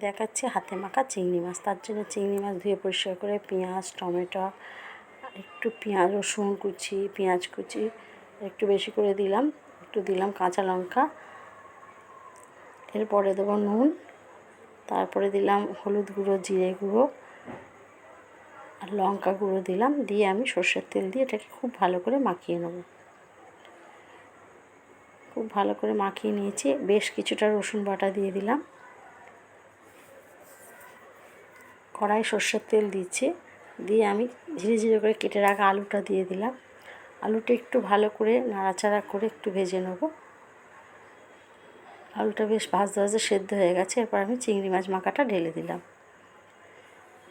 দেখাচ্ছি হাতে মাখা চিংড়ি মাছ। তার জন্য চিংড়ি মাছ ধুয়ে পরিষ্কার করে পেঁয়াজ, টমেটো, একটু পেঁয়াজ, রসুন কুচি, পেঁয়াজ কুচি একটু বেশি করে দিলাম। একটু দিলাম কাঁচা লঙ্কা। এরপরে দেবো নুন। তারপরে দিলাম হলুদ গুঁড়ো, জিরে গুঁড়ো আর লঙ্কা গুঁড়ো দিলাম। দিয়ে আমি সর্ষের তেল দিয়ে এটাকে খুব ভালো করে মাখিয়ে নেব। খুব ভালো করে মাখিয়ে নিয়েছি। বেশ কিছুটা রসুন বাটা দিয়ে দিলাম। কড়াই সর্ষের তেল দিচ্ছি। দিয়ে আমি ধীরে ধীরে করে কেটে রাখা আলুটা দিয়ে দিলাম। আলুটা একটু ভালো করে নাড়াচাড়া করে একটু ভেজে নেব। আলুটা বেশ ভাজতে ভাজতে সেদ্ধ হয়ে গেছে। এরপর আমি চিংড়ি মাছ মাখাটা ঢেলে দিলাম।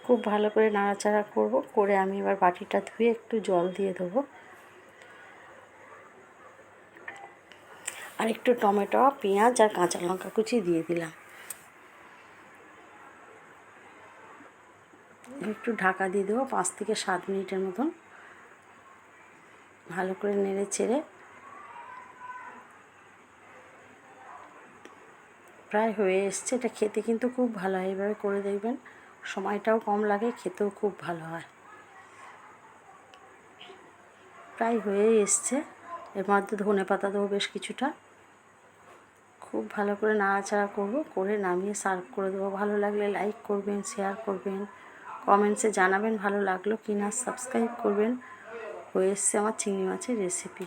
খুব ভালো করে নাড়াচাড়া করব। করে আমি এবার বাটিটা ধুয়ে একটু জল দিয়ে দেবো। আর একটু টমেটো, পেঁয়াজ আর কাঁচা লঙ্কা কুচি দিয়ে দিলাম। একটু ঢাকা দিয়ে দেবো, পাঁচ থেকে সাত মিনিটের মতন। ভালো করে নেড়ে চেড়ে। প্রায় হয়ে এসছে, এটা খেতে কিন্তু খুব ভালো হয়, এভাবে করে দেখবেন। সময়টাও কম লাগে, খেতেও খুব ভালো হয়। প্রায় হয়ে এসছে, এর মধ্যে ধনে পাতা দেবো বেশ কিছুটা। খুব ভালো করে নাড়াচাড়া করব, করে নামিয়ে সার্ভ করে দেবো। ভালো লাগলে লাইক করবেন, শেয়ার করবেন। কমেন্টসে জানাবেন, ভালো লাগল কি না সাবস্ক্রাইব করবেন। হয়ে এসছে আমার চিংড়ি মাছের রেসিপি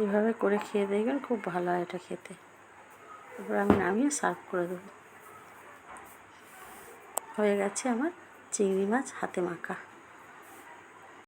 এইভাবে করে খেয়ে দেখবেন, খুব ভালো হয় এটা খেতে। এবার আমি নামিয়ে সার্ভ করে দেবো। হয়ে গেছে আমার চিংড়ি মাছ হাতে মাখা।